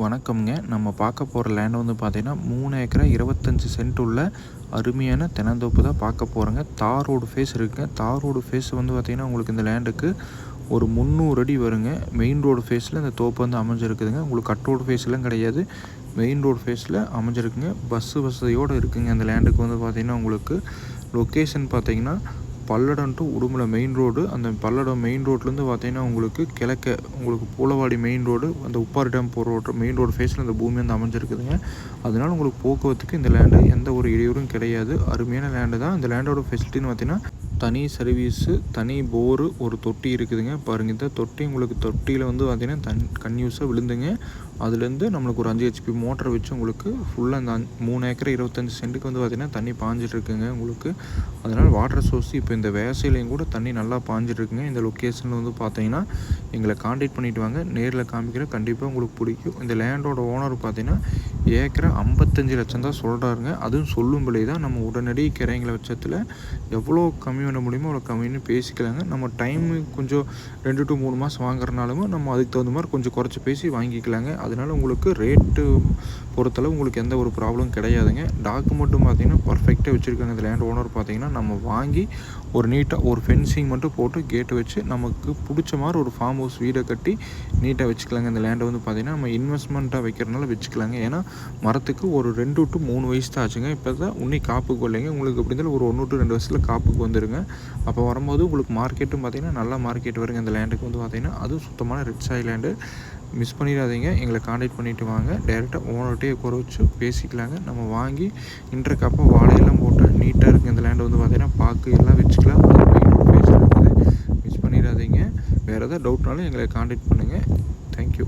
வணக்கம்ங்க. நம்ம பார்க்க போகிற லேண்ட் வந்து பார்த்தீங்கன்னா மூணு ஏக்கரா இருபத்தஞ்சி சென்ட் உள்ள அருமையான தென்னந்தோப்பு தான் பார்க்க போகிறோங்க தார் ரோடு ஃபேஸ் இருக்குங்க. தார் ரோடு ஃபேஸ் வந்து பார்த்திங்கன்னா உங்களுக்கு இந்த லேண்டுக்கு ஒரு முந்நூறு அடி வருங்க. மெயின் ரோடு ஃபேஸில் இந்த தோப்பு வந்து அமைஞ்சிருக்குதுங்க. உங்களுக்கு கட் ரோடு ஃபேஸ்லாம் கிடையாது. மெயின் ரோடு ஃபேஸில் அமைஞ்சிருக்குங்க. பஸ்ஸு வசதியோடு இருக்குங்க. அந்த லேண்டுக்கு வந்து பார்த்திங்கன்னா உங்களுக்கு லொக்கேஷன் பார்த்தீங்கன்னா Palladam to Udumalai main road அந்த பல்லடம் மெயின் ரோட்லேருந்து பார்த்தீங்கன்னா உங்களுக்கு கிழக்க உங்களுக்கு பூலவாடி மெயின் ரோடு அந்த உப்பாறு டேம் போகிற ரோடு மெயின் ரோடு ஃபேஸில் அந்த பூமி வந்து அமைஞ்சிருக்குதுங்க. அதனால உங்களுக்கு போக்குவரத்துக்கு இந்த லேண்டு எந்த ஒரு இடையூறும் கிடையாது. அருமையான லேண்டு தான். இந்த லேண்டோட ஃபெசிலிட்டின்னு பார்த்தீங்கன்னா தனி சர்வீஸு தனி போரு ஒரு தொட்டி இருக்குதுங்க. பாருங்கள் இந்த தொட்டி உங்களுக்கு தொட்டியில் வந்து பார்த்திங்கன்னா தன் கன்யூஸாக விழுந்துங்க. அதுலேருந்து நம்மளுக்கு ஒரு அஞ்சு ஹெச்பி மோட்டர் வச்சு உங்களுக்கு ஃபுல்லாக இந்த அஞ் மூணு ஏக்கர் இருபத்தஞ்சி சென்ட்டுக்கு வந்து பார்த்திங்கன்னா தண்ணி பாஞ்சிட்ருக்குங்க உங்களுக்கு. அதனால் வாட்டர் சோர்ஸ் இப்போ இந்த வேசையிலையும் கூட தண்ணி நல்லா பாஞ்சிட்ருக்குங்க இந்த லொக்கேஷனில் வந்து பார்த்தீங்கன்னா எங்களை காண்டாக்ட் பண்ணிவிட்டு வாங்க. நேரில் காமிக்கிற கண்டிப்பாக உங்களுக்கு பிடிக்கும். இந்த லேண்டோட ஓனர் பார்த்திங்கன்னா ஏக்கரை ஐம்பத்தஞ்சு லட்சம் தான் சொல்கிறாருங்க அதுவும் சொல்லும் விலை தான். நம்ம உடனடி கிரைங்கிற பட்சத்தில் எவ்வளோ கம்மி பண்ண முடியுமோ அவ்வளோ கம்மின்னு பேசிக்கலாங்க. நம்ம டைமு கொஞ்சம் ரெண்டு டு மூணு மாதம் வாங்குறனாலும் நம்ம அதுக்கு தகுந்த மாதிரி கொஞ்சம் குறைச்சி பேசி வாங்கிக்கலாங்க. அதனால் உங்களுக்கு ரேட்டு பொறுத்தளவு உங்களுக்கு எந்த ஒரு ப்ராப்ளம் கிடையாதுங்க. டாக்குமெண்ட்டும் பார்த்தீங்கன்னா பர்ஃபெக்டாக வச்சுருக்காங்க. இந்த லேண்ட் ஓனர் பார்த்தீங்கன்னா நம்ம வாங்கி ஒரு நீட்டாக ஒரு ஃபென்சிங் மட்டும் போட்டு கேட்டு வச்சு நமக்கு பிடிச்ச மாதிரி ஒரு ஃபார்ம் ஹவுஸ் வீடை கட்டி நீட்டாக வச்சுக்கலாங்க. இந்த லேண்டை வந்து பார்த்திங்கன்னா நம்ம இன்வெஸ்ட்மெண்ட்டாக வைக்கிறனால வச்சுக்கலாங்க. ஏன்னா மரத்துக்கு ஒரு ரெண்டு டு மூணு வயசு தான் ஆச்சுங்க. இப்போ தான் உன்னை காப்புக்கு இல்லைங்க உங்களுக்கு எப்படி இருந்தாலும் ஒரு ஒன்று டு ரெண்டு வருஷத்தில் காப்புக்கு வந்துருங்க. அப்போ வரும்போது உங்களுக்கு மார்க்கெட்டும் பார்த்திங்கன்னா நல்ல மார்க்கெட் வருங்க. இந்த லேண்டுக்கு வந்து பார்த்திங்கன்னா அதுவும் சுத்தமான ரிச் ஆய் லேண்டு மிஸ் பண்ணிடாதீங்க. எங்களை காண்டாக்ட் பண்ணிவிட்டு வாங்க. டேரெக்டாக ஓனர்கிட்டே வச்சு பேசிக்கலாங்க. நம்ம வாங்கி இன்டர்காப்பாக வாழையெல்லாம் போட்டால் நீட்டாக இருக்குது இந்த லேண்டை வந்து பார்த்திங்கன்னா பாக்கு எல்லாம் வச்சுக்கலாம். மிஸ் பண்ணிடாதீங்க. வேறு எதாவது டவுட்னாலும் எங்களை காண்டாக்ட் பண்ணுங்கள் தேங்க்யூ